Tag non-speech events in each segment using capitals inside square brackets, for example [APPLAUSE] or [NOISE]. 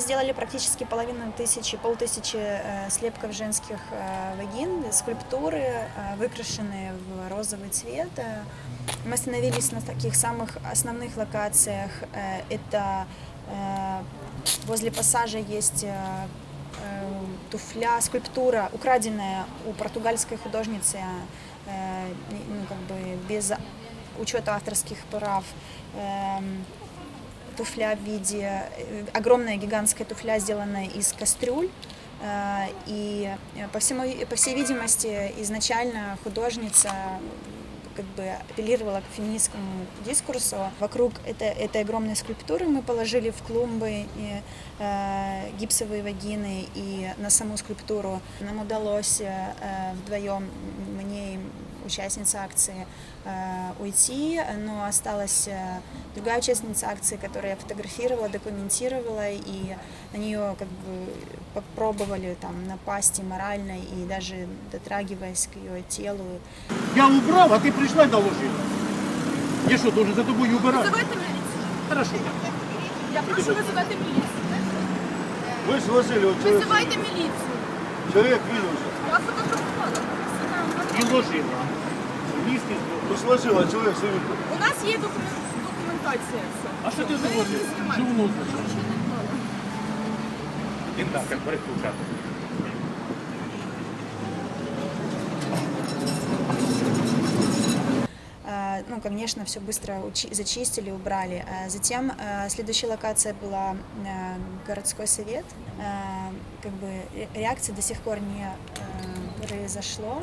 Сделали практически половину тысячи, полтысячи э, слепков женских э, вагин, скульптуры, э, выкрашенные в розовый цвет. Мы остановились на таких самых основных локациях. Это возле пассажа есть туфля, скульптура, украденная у португальской художницы, ну, как бы без учета авторских прав. Туфля в виде, э, огромная гигантская туфля, сделанная из кастрюль. Э, И э, по, всему, по всей видимости, изначально художница как бы апеллировала к феминистскому дискурсу. Вокруг этой, этой огромной скульптуры мы положили в клумбы и, э, гипсовые вагины и на саму скульптуру нам удалось э, вдвоем, мне и участница акции, э, уйти, но осталась э, другая участница акции, которая фотографировала, документировала, и на нее как бы попробовали там напасть и морально, и даже дотрагиваясь к ее телу. Я убрал, а ты пришла и доложила. Я что, должен за тобой убирать? Вызывайте міліцію. Хорошо. Я прошу визивати міліцію. Вы сложили, вот человек, Визивайте міліцію. человек видел же. Я фотографувала. підложила. Місність Розложила, чоловік все відповідає. У нас є документ- документація. А що ти Ми зробив? її знімаємо. Він так, як переключати. Ну, конечно, все быстро зачистили, убрали. Э, Затем э, следующая локация была э, городской совет. Э, Как бы ре- реакции до сих пор не произошло.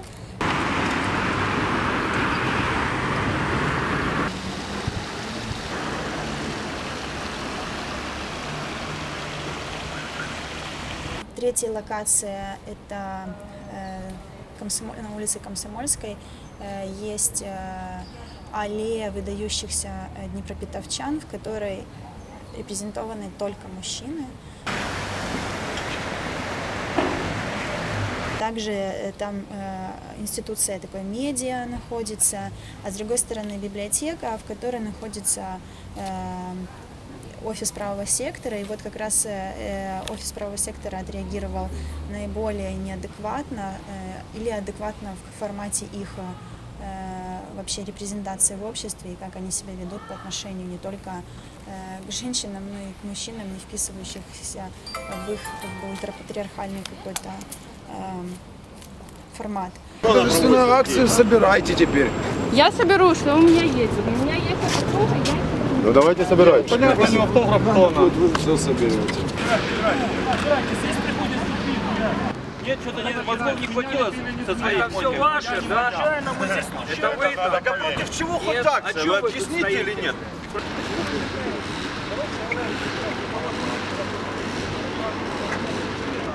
Третья локация – это э, Комсомол- на улице Комсомольской. Есть аллея выдающихся э, днепропетровчан, в которой репрезентованы только мужчины. Также э, там э, институция такой медиа находится, а с другой стороны библиотека, в которой находится э, офис правого сектора. И вот как раз э, э, офис правого сектора отреагировал наиболее неадекватно э, или адекватно в формате их вообще репрезентации в обществе и как они себя ведут по отношению не только э, к женщинам, но и к мужчинам, не вписывающихся в их как бы, ультрапатриархальный какой-то эм, формат. Художественную акцию собирайте теперь. Я соберу, что у меня есть. У меня есть фотографа, я Ну давайте собирать. Вот вы все соберете. Нет, что-то не, мозгов не хватило со своей Это все ваше, да? Это вы, так а против чего хоть акция? Вы объясните или нет?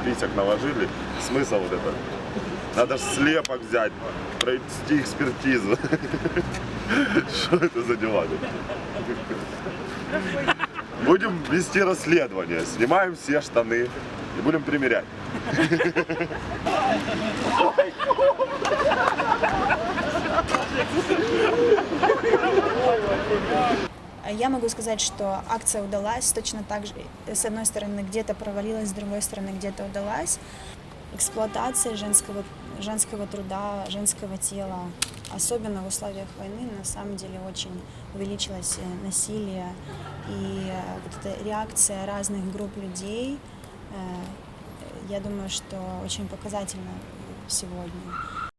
Список наложили. Смысл вот это? Надо ж слепок взять, провести экспертизу. [LAUGHS] Что это за дела? Будем вести расследование. Снимаем все штаны и будем примерять. Я могу сказать, что акция удалась точно так же. С одной стороны, где-то провалилась, с другой стороны, где-то удалась. Эксплуатация женского, женского труда, женского тела, особенно в условиях войны, на самом деле очень увеличилось э, насилие. И э, вот эта реакция разных групп людей, э, я думаю, что очень показательна сегодня.